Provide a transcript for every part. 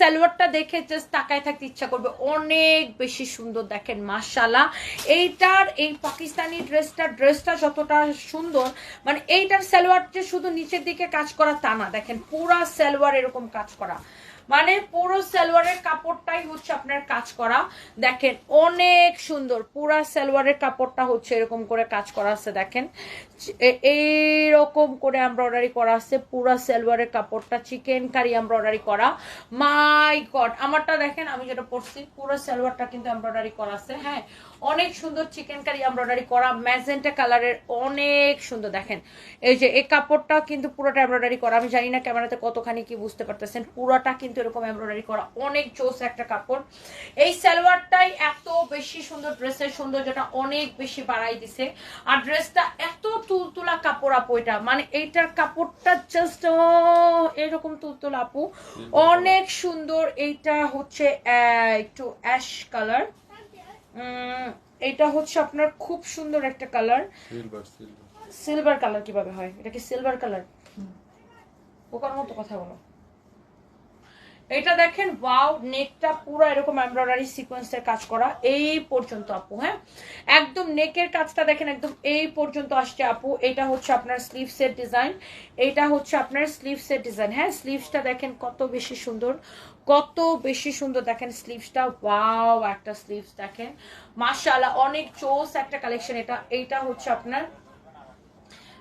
সালোয়ারটা দেখে জাস্ট তাকায় থাকতে ইচ্ছা করবে। অনেক বেশি সুন্দর দেখেন মাসালা এইটার, এই পাকিস্তানি ড্রেসটা ড্রেসটা যতটা সুন্দর মানে এইটার সালোয়ার যে শুধু নিচের দিকে কাজ করা তা না, দেখেন, পুরা সালোয়ার এরকম কাজ করা। মানে পুরো সালোয়ারের কাপড়টাই হচ্ছে আপনার কাজ করা। দেখেন, অনেক সুন্দর। পুরা সালোয়ারের কাপড়টা হচ্ছে এরকম করে কাজ করা আছে, দেখেন। এইরকম করে এমব্রয়ডারি করা আছে, পুরা সালোয়ারের কাপড়টা চিকেন কারি এমব্রয়ডারি করা। মাই গড আমারটা দেখেন, আমি যেটা পরছি, পুরো সালোয়ারটা কিন্তু এমব্রয়ডারি করা আছে হ্যাঁ। অনেক সুন্দর চিকেন কারি এমব্রয়ডারি করা ম্যাজেন্টা কালারের অনেক সুন্দর, দেখেন। এই যে, এই কাপড়টা কিন্তু পুরোটা এমব্রয়ডারি করা। আমি জানি না ক্যামেরাতে কতখানি কি বুঝতে পারতেছেন, পুরোটা কিন্তু এরকম এমব্রয়ডারি করা অনেক জোস একটা কাপড়। এই সালোয়ারটাই এত বেশি সুন্দর ড্রেসের সৌন্দর্যটা অনেক বেশি বাড়াই দিছে। আর ড্রেসটা এত তুলতুলা কাপড় আপু এটা। মানে এইটার কাপড়টা জাস্ট এরকম তুলতুলা আপু। অনেক সুন্দর, এইটা হচ্ছে একটু অ্যাশ কালার এটা হচ্ছে আপনার খুব সুন্দর একটা কালার সিলভার কালার কীভাবে হয়? এটা কি সিলভার কালার ওকার মতো কথা বলো। এটা দেখেন ওয়াও নেকটা পুরো এরকম এমব্রয়ডারি সিকোয়েন্সের কাজ করা। এই পর্যন্ত আপু হ্যাঁ? একদম নেকের কাজটা দেখেন, একদম এই পর্যন্ত আসছে আপু। এটা হচ্ছে আপনার স্লিভসের ডিজাইন এটা হচ্ছে আপনার স্লিভসের ডিজাইন হ্যাঁ? স্লিভসটা দেখেন কত বেশি সুন্দর, কত বেশি সুন্দর দেখেন স্লিভসটা ওয়াও একটা স্লিভস দেখেন। মাশাআল্লাহ, অনেক চোস একটা কালেকশন এটা। এইটা হচ্ছে আপনার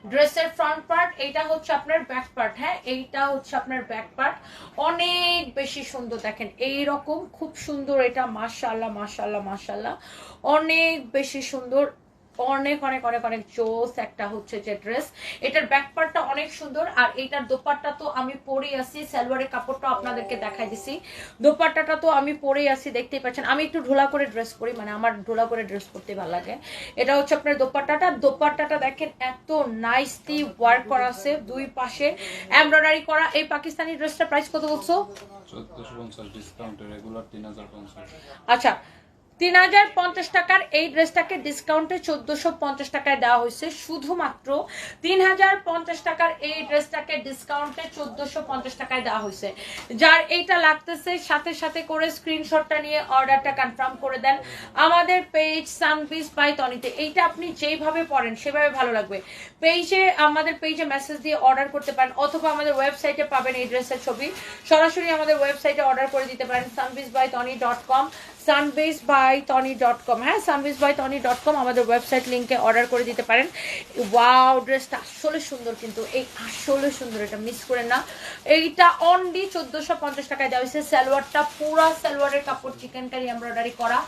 ড্রেসের ফ্রন্ট পার্ট এইটা হচ্ছে আপনার ব্যাক পার্ট হ্যাঁ? এইটা হচ্ছে আপনার ব্যাক পার্ট অনেক বেশি সুন্দর, দেখেন এই রকম খুব সুন্দর এটা মাশাল্লাহ মাশাল্লাহ মাশাল্লাহ অনেক বেশি সুন্দর অনেক অনেক অনেক অনেক জোস একটা হচ্ছে যে ড্রেস এটার ব্যাক পার্টটা অনেক সুন্দর আর এইটার দোপাট্টা তো আমি পরেই আসি সালোয়ারের কাপড়টা আপনাদেরকে দেখাই দিছি। দোপাট্টাটা তো আমি পরেই আছি দেখতেই পাচ্ছেন। আমি একটু ঢোলা করে ড্রেস পরি মানে আমার ঢোলা করে ড্রেস পরতে ভালো লাগে। এটা হচ্ছে আপনার দোপাট্টাটা। দোপাট্টাটা দেখেন এত নাইসলি ওয়ার্ক করা আছে দুই পাশে এমব্রয়ডারি করা। এই পাকিস্তানি ড্রেসটা প্রাইস কত বলছো? আচ্ছা তিন হাজার পঞ্চাশ টাকার এই ড্রেসটাকে ডিসকাউন্টে চোদ্দশো পঞ্চাশ টাকায় দেওয়া হয়েছে। শুধুমাত্র তিন হাজার পঞ্চাশ টাকার এই ড্রেসটাকে ডিসকাউন্টে চোদ্দশো পঞ্চাশ টাকায় দেওয়া হয়েছে। যার এইটা লাগতেছে, সাথে সাথে করে স্ক্রিনশটটা নিয়ে অর্ডারটা কনফার্ম করে দেন। আমাদের পেজ সানপিস বাই তনিতে এইটা আপনি যেইভাবে পড়েন, সেভাবে ভালো লাগবে। পেজে আমাদের পেজে মেসেজ দিয়ে অর্ডার করতে পারেন, অথবা আমাদের ওয়েবসাইটে পাবেন এই ড্রেসের ছবি। সরাসরি আমাদের ওয়েবসাইটে অর্ডার করে দিতে পারেন Sanvis by Tony dot com Sanvis by Tony dot com হ্যাঁ Sanvis by Tony dot com আমাদের ওয়েবসাইট লিঙ্কে অর্ডার করে দিতে পারেন। ওয়াও ড্রেসটা আসলে সুন্দর কিন্তু। এই আসলে সুন্দর, এটা মিস করেন না। এইটা অনলি চোদ্দোশো পঞ্চাশ টাকায় দেওয়া হয়েছে। স্যালোয়ারটা পুরা স্যালোয়ারের কাপড় চিকেন কারি এমব্রয়ডারি করা।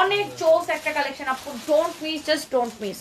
অনেক চোস একটা কালেকশন আপু। Don't miss just don't miss